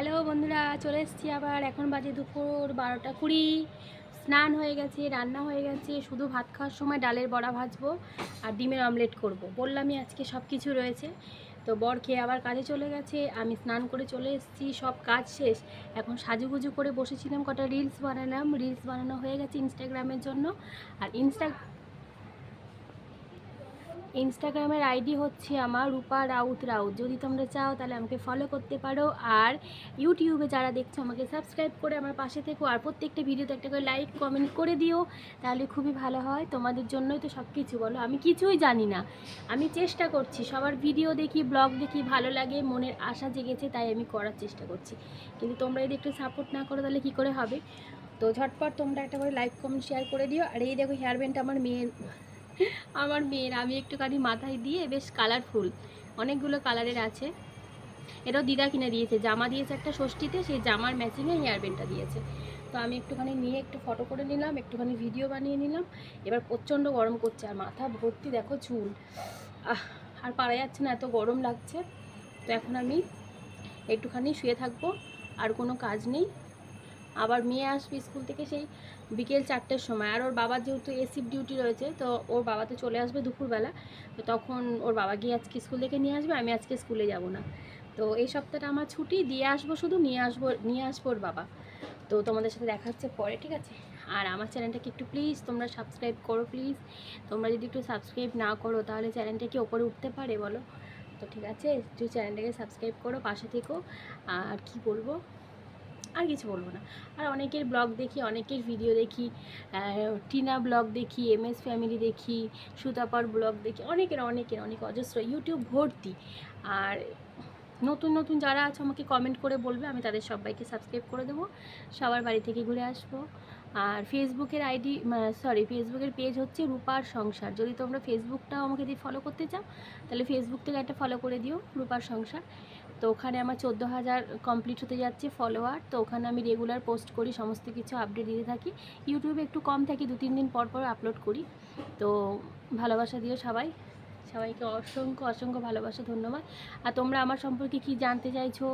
Hello বন্ধুরা, চলে এসেছি আবার। এখন বাজে দুপুর বারোটা কুড়ি। স্নান হয়ে গেছে, রান্না হয়ে গেছে। শুধু ভাত খাওয়ার সময় ডালের বড়া ভাজবো আর ডিমের অমলেট করব। বললামই আজকে সব কিছু রয়েছে। তো বর খেয়ে আবার কাজে চলে গেছে। আমি স্নান করে চলে এসেছি, সব কাজ শেষ। এখন সাজুগুজু করে বসেছিলাম, কটা রিলস বানালাম। রিলস বানানো হয়ে গেছে ইনস্টাগ্রামের জন্য। আর ইনস্টা ইনস্টাগ্রামের আইডি হচ্ছে আমার রূপা রাউত রাউত। যদি তোমরা চাও তাহলে আমাকে ফলো করতে পারো। আর ইউটিউবে যারা দেখছ আমাকে সাবস্ক্রাইব করে আমার পাশে থেকো। আর প্রত্যেকটা ভিডিওতে একটা করে লাইক কমেন্ট করে দিও। তাহলে খুবই ভালো হয়। তোমাদের জন্যই তো সব কিছু বলো। আমি কিছুই জানি না। আমি চেষ্টা করছি। সবার ভিডিও দেখি ব্লগ দেখি, ভালো লাগে, মনের আশা জেগেছে, তাই আমি করার চেষ্টা করছি। কিন্তু তোমরা যদি একটু সাপোর্ট না করো তাহলে কী করে হবে? তো ঝটপট তোমরা একটা করে লাইক কমেন্ট শেয়ার করে দিও। আর এই দেখো হেয়ার ব্যান্ড আমার মেয়ের আমার মেয়ের। আমি একটুখানি মাথায় দিয়ে বেশ কালারফুল অনেকগুলো কালারের আছে। এটাও দিদা কিনে দিয়েছে। জামা দিয়েছে একটা ষষ্ঠীতে, সেই জামার ম্যাচিংয়ে হেয়ার ব্যান্ডটা দিয়েছে। তো আমি একটুখানি নিয়ে একটু ফটো করে নিলাম, একটুখানি ভিডিও বানিয়ে নিলাম। এবার প্রচণ্ড গরম করছে, আর মাথা ভর্তি দেখো চুল। আর পারা যাচ্ছে না, এত গরম লাগছে। তো এখন আমি একটুখানি শুয়ে থাকব, আর কোনো কাজ নেই। আবার মেয়ে আসবে স্কুল থেকে সেই বিকেল চারটের সময়। আর ওর বাবার যেহেতু এসিপ ডিউটি রয়েছে, তো ওর বাবাতে চলে আসবে দুপুরবেলা। তো তখন ওর বাবা গিয়ে আজকে স্কুল থেকে নিয়ে আসবে, আমি আজকে স্কুলে যাব না। তো এই সপ্তাহটা আমার ছুটি, দিয়ে আসব শুধু, নিয়ে আসব নিয়ে আসব ওর বাবা। তো তোমাদের সাথে দেখা হচ্ছে পরে, ঠিক আছে? আর আমার চ্যানেলটাকে একটু প্লিজ তোমরা সাবস্ক্রাইব করো প্লিজ তোমরা যদি একটু সাবস্ক্রাইব না করো, তাহলে চ্যানেলটা কি ওপরে উঠতে পারে বলো? তো ঠিক আছে একটু চ্যানেলটাকে সাবস্ক্রাইব করো, পাশে থেকো। আর কি বলব? আর কিছু বলব না। আর অনেকের ব্লগ দেখি, অনেকের ভিডিও দেখি টিনা ব্লগ দেখি এম এস ফ্যামিলি দেখি, সুতাপার ব্লগ দেখি, অনেকের অনেকের, অনেক অজস্র ইউটিউব ভর্তি। আর নতুন নতুন যারা আছে আমাকে কমেন্ট করে বলবে, আমি তাদের সবাইকে সাবস্ক্রাইব করে দেবো। সবার বাড়ি থেকে ঘুরে আসব। আর ফেসবুকের আইডি সরি ফেসবুকের পেজ হচ্ছে রূপার সংসার। যদি তোমরা ফেসবুকটাও আমাকে দিয়ে ফলো করতে চাও, তাহলে ফেসবুক থেকে একটা ফলো করে দিও, রূপার সংসার। তো ওখানে আমার চোদ্দ হাজার কমপ্লিট হতে যাচ্ছে ফলোয়ার তো ওখানে আমি রেগুলার পোস্ট করি, সমস্ত কিছু আপডেট দিতে থাকি। ইউটিউবে একটু কম থাকি দু তিন দিন পর পর আপলোড করি। তো ভালোবাসা দিও সবাই। সবাইকে অসংখ্য অসংখ্য ভালোবাসা, ধন্যবাদ। আর তোমরা আমার সম্পর্কে কি জানতে চাইছো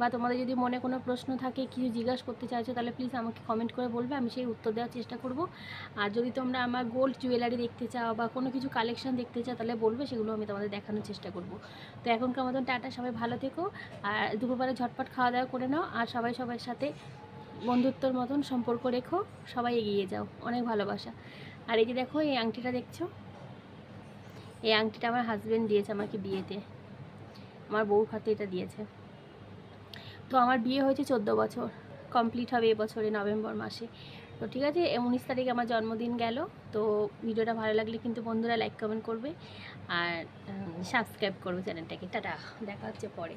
বা তোমাদের যদি মনে কোনো প্রশ্ন থাকে, কিছু জিজ্ঞাসা করতে চাইছো, তাহলে প্লিজ আমাকে কমেন্ট করে বলবে, আমি সেই উত্তর দেওয়ার চেষ্টা করব। আর যদি তোমরা আমার গোল্ড জুয়েলারি দেখতে চাও বা কোনো কিছু কালেকশন দেখতে চাও, তাহলে বলবে, সেগুলো আমি তোমাদের দেখানোর চেষ্টা করব। তো এখনকার মতন টাটা, সবাই ভালো থেকো। আর দুপুরবেলা ঝটপট খাওয়া দাওয়া করে নাও, আর সবাই সবার সাথে বন্ধুত্বর মতন সম্পর্ক রেখো, সবাই এগিয়ে যাও, অনেক ভালোবাসা। আর এই যে দেখো, এই আংটিটা দেখছ? এই আংটিটা আমার হাজব্যান্ড দিয়েছে আমাকে বিয়েতে। আমার বউ হাতে এটা দিয়েছে। তো আমার বিয়ে হয়েছে চোদ্দ বছর। কমপ্লিট হবে এবছরে নভেম্বর মাসে। তো ঠিক আছে উনিশ তারিখে আমার জন্মদিন গেল। তো ভিডিওটা ভালো লাগলে কিন্তু বন্ধুরা লাইক কমেন্ট করবে। আর সাবস্ক্রাইব করবে চ্যানেলটাকে। টাটা, দেখা হচ্ছে পরে।